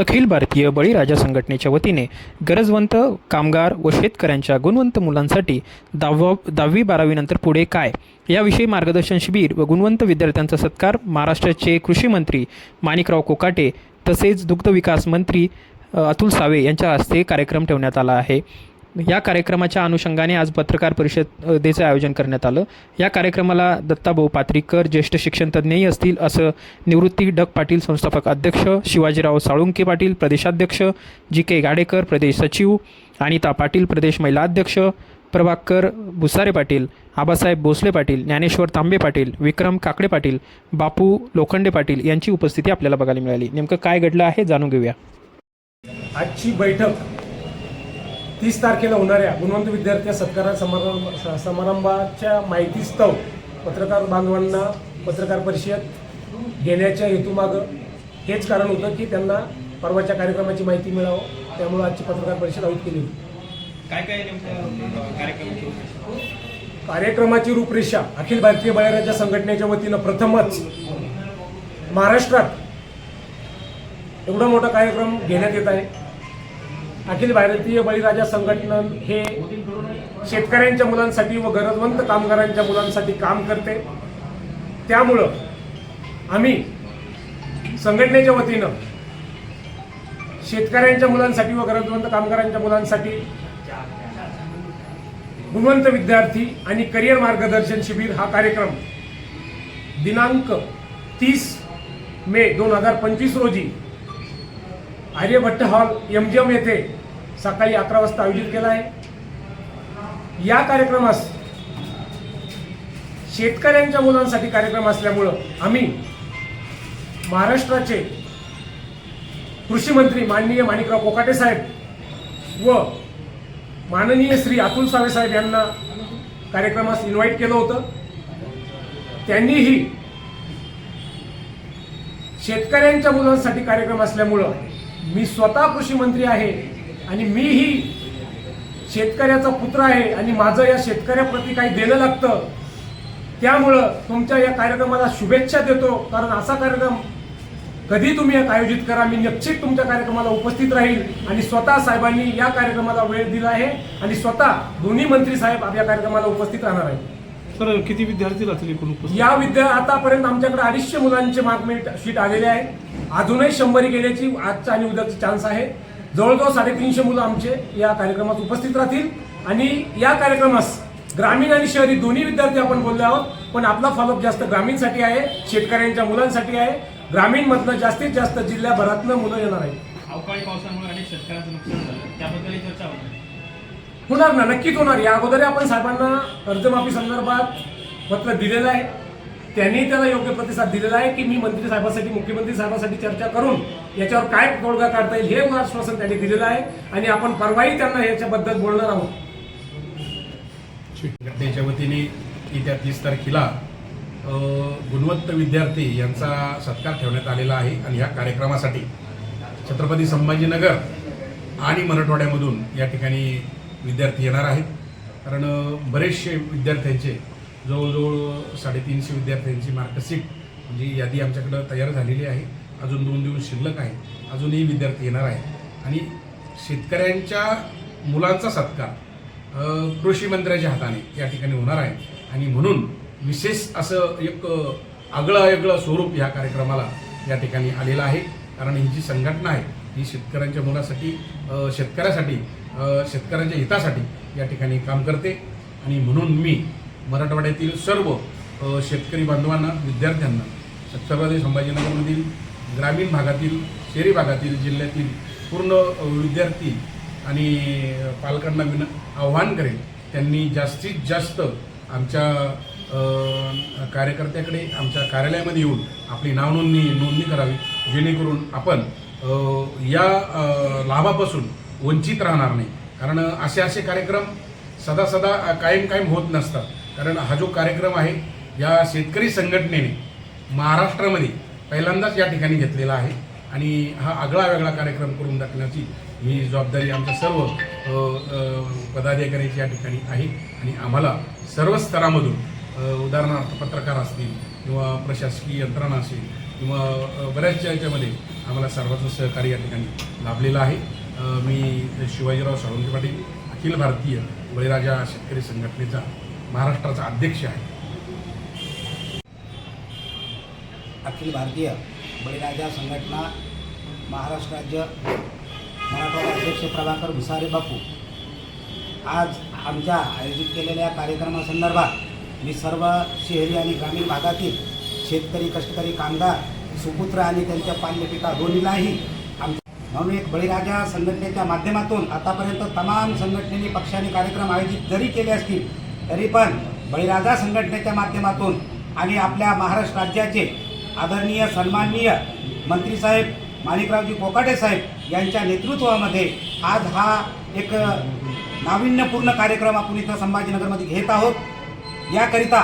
अखिल भारतीय बळीराजा संघटनेच्या वतीने गरजवंत कामगार व शेतकऱ्यांच्या गुणवंत मुलांसाठी दहाव दहावी बारावीनंतर पुढे काय? याविषयी मार्गदर्शन शिबिर व गुणवंत विद्यार्थ्यांचा सत्कार महाराष्ट्राचे कृषी मंत्री माणिकराव कोकाटे तसेच दुग्धविकास मंत्री अतुल सावे यांच्या हस्ते कार्यक्रम ठेवण्यात आला आहे. या कार्यक्रमाच्या अनुषंगाने आज पत्रकार परिषदेचं आयोजन करण्यात आलं. या कार्यक्रमाला दत्ताभाऊ पात्रीकर ज्येष्ठ शिक्षणतज्ज्ञही असतील असं निवृत्ती डग पाटील संस्थापक अध्यक्ष शिवाजीराव साळुंके पाटील प्रदेशाध्यक्ष जी के गाडेकर प्रदेश सचिव अनिता पाटील प्रदेश महिला अध्यक्ष प्रभाकर भुसारे पाटील आबासाहेब भोसले पाटील ज्ञानेश्वर तांबे पाटील विक्रम काकडे पाटील बापू लोखंडे पाटील यांची उपस्थिती आपल्याला बघायला मिळाली. नेमकं काय घडलं आहे जाणून घेऊया. आजची बैठक तीस तारखेला होणाऱ्या गुणवंत विद्यार्थी सत्कार समारंभ समारंभाच्या माहितीस्तव पत्रकार बांधवांना पत्रकार परिषद घेण्याच्या हेतूमागं हेच कारण होतं की त्यांना परवाच्या कार्यक्रमाची माहिती मिळावं त्यामुळे आजची पत्रकार परिषद आयोजित केली होती. काय काय कार्यक्रमाची रूपरेषा अखिल भारतीय बळीराजा संघटनेच्या वतीनं प्रथमच महाराष्ट्रात एवढा मोठा कार्यक्रम घेण्यात येत आहे. अखिल भारतीय बळीराजा संघटना हे शेतकऱ्यांच्या मुलांसाठी व गरजवंत कामगारांच्या मुलांसाठी काम करते. त्यामुळं आम्ही संघटनेच्या वतीनं शेतकऱ्यांच्या मुलांसाठी व गरजवंत कामगारांच्या मुलांसाठी गुणवंत विद्यार्थी आणि करिअर मार्गदर्शन शिबिर हा कार्यक्रम दिनांक तीस मे दोन हजार पंचवीस रोजी Aryabhatta hall M G M येथे सकाळी अकरा वाजता आयोजित केला आहे. या कार्यक्रमास शेतकऱ्यांच्या मुलांसाठी कार्यक्रम असल्यामुळं आम्ही महाराष्ट्राचे कृषी मंत्री माननीय माणिकराव कोकाटे साहेब व माननीय श्री अतुल सावे साहेब यांना कार्यक्रमास इन्व्हाइट केलं होतं. त्यांनीही शेतकऱ्यांच्या मुलांसाठी कार्यक्रम असल्यामुळं मी स्वतः कृषी मंत्री आहे आणि मीही शेतकऱ्याचा पुत्र आहे आणि माझं या शेतकऱ्याप्रती काही देणं लागतं त्यामुळं तुमच्या या कार्यक्रमाला शुभेच्छा देतो. कारण असा कार्यक्रम कधी तुम्ही एक आयोजित करा मी निश्चित तुमच्या कार्यक्रमाला उपस्थित राहील आणि स्वतः साहेबांनी या कार्यक्रमाला वेळ दिला आहे आणि स्वतः दोन्ही मंत्री साहेब या कार्यक्रमाला उपस्थित राहणार आहेत. सर किती विद्यार्थी राहतील एकूण उपस्थित या विद्या आतापर्यंत आमच्याकडे अडीचशे मुलांचे मार्कमेट शीट आलेले आहे. अजूनही शंभरी गेल्याची आजचा आणि उद्याचा चान्स आहे. जवळजवळ साडेतीनशे मुलं आमचे या कार्यक्रमात उपस्थित राहतील. आणि या कार्यक्रमास ग्रामीण आणि शहरी दोन्ही विद्यार्थी आपण बोलले आहोत पण आपला फॉलोअप जास्त ग्रामीणसाठी आहे शेतकऱ्यांच्या मुलांसाठी आहे. ग्रामीण मधनं जास्तीत जास्त जिल्ह्याभरातनं मुलं येणार आहेत. अवकाळी पावसामुळे अनेक शेतकऱ्यांचं नुकसान झालं. त्याबद्दलही चर्चा होणार ना नक्कीच होणार. या अगोदर आपण साहेबांना कर्जमाफी संदर्भात पत्र दिलेलं आहे. त्यांनी त्याला योग्य प्रतिसाद दिलेला आहे की मी मंत्री साहेबांसाठी मुख्यमंत्री साहेबांसाठी चर्चा करून याच्यावर काय तोडगा काढता येईल हे आश्वासन त्यांनी दिलेलं आहे आणि आपण परवाही त्यांना याच्याबद्दल बोलणार आहोत. संघटनेच्या वतीने येत्या तीस तारखेला गुणवंत विद्यार्थी यांचा सत्कार ठेवण्यात आलेला आहे आणि ह्या कार्यक्रमासाठी छत्रपती संभाजीनगर आणि मराठवाड्यामधून या ठिकाणी विद्यार्थी येणार आहेत. कारण बरेचसे विद्यार्थ्यांचे जवळजवळ साडेतीनशे विद्यार्थ्यांची मार्कशीट म्हणजे यादी आमच्याकडं तयार झालेली आहे. अजून दोन दिवस शिल्लक आहे. अजूनही विद्यार्थी येणार आहेत. आणि शेतकऱ्यांच्या मुलांचा सत्कार कृषी मंत्र्याच्या हाताने या ठिकाणी होणार आहे. आणि म्हणून विशेष असं एक आगळं आगळं स्वरूप ह्या कार्यक्रमाला या ठिकाणी आलेलं आहे. कारण ही जी संघटना आहे ही शेतकऱ्यांच्या मुलासाठी शेतकऱ्यासाठी शेतकऱ्यांच्या हितासाठी या ठिकाणी काम करते. आणि म्हणून मी मराठवाड्यातील सर्व शेतकरी बांधवांना विद्यार्थ्यांना छत्रपती संभाजीनगरमधील ग्रामीण भागातील शहरी भागातील जिल्ह्यातील पूर्ण विद्यार्थी आणि पालकांना विन आव्हान करेल त्यांनी जास्तीत जास्त आमच्या कार्यकर्त्याकडे आमच्या कार्यालयामध्ये येऊन आपली नावनोंदणी नोंदणी करावी. जेणेकरून आपण या लाभापासून वंचित राहणार नाही. कारण असे असे कार्यक्रम सदा सदा कायम कायम होत नसतात. कारण हा जो कार्यक्रम आहे या शेतकरी संघटनेने महाराष्ट्रामध्ये पहिल्यांदाच या ठिकाणी घेतलेला आहे. आणि हा आगळा वेगळा कार्यक्रम करून दाखवण्याची ही जबाबदारी आमच्या सर्व अ, पदाधिकाऱ्यांची या ठिकाणी आहे. आणि आम्हाला सर्व स्तरामधून उदाहरणार्थ पत्रकार असतील किंवा प्रशासकीय यंत्रणा असेल किंवा बऱ्याचशा याच्यामध्ये आम्हाला सर्वांचं सहकार्य या ठिकाणी लाभलेलं आहे. मी शिवाजीराव साळुंके पाटील अखिल भारतीय बळीराजा शेतकरी संघटनेचा महाराष्ट्राचा अध्यक्ष आहे. अखिल भारतीय बळीराजा संघटना महाराष्ट्र राज्य मराठवाडा अध्यक्ष प्रभाकर भुसारे बापू. आज आमच्या आयोजित केलेल्या कार्यक्रमासंदर्भात मी सर्व शहरी आणि ग्रामीण भागातील शेतकरी कष्टकरी कामगार सुपुत्र आणि त्यांच्या पाल्यपिता दोन्हीलाही आम म्हणून एक बळीराजा संघटनेच्या माध्यमातून आतापर्यंत तमाम संघटनेने पक्षाने कार्यक्रम आयोजित जरी केले असतील तरी पण बळीराजा संघटनेच्या माध्यमातून आणि आपल्या महाराष्ट्र राज्याचे आदरणीय सन्माननीय मंत्रीसाहेब माणिकरावजी कोकाटे साहेब यांच्या नेतृत्वामध्ये आज हा एक नाविन्यपूर्ण कार्यक्रम आपण इथं संभाजीनगरमध्ये घेत आहोत. याकरिता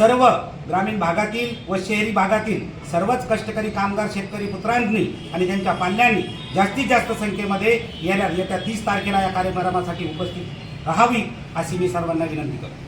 सर्व ग्रामीण भागातील व शहरी भागातील सर्वच कष्टकरी कामगार शेतकरी पुत्रांनी आणि त्यांच्या पाल्यांनी जास्तीत जास्त संख्येमध्ये येण्या येत्या तीस तारखेला या कार्यक्रमासाठी उपस्थित राहावी अशी मी सर्वांना विनंती करतो.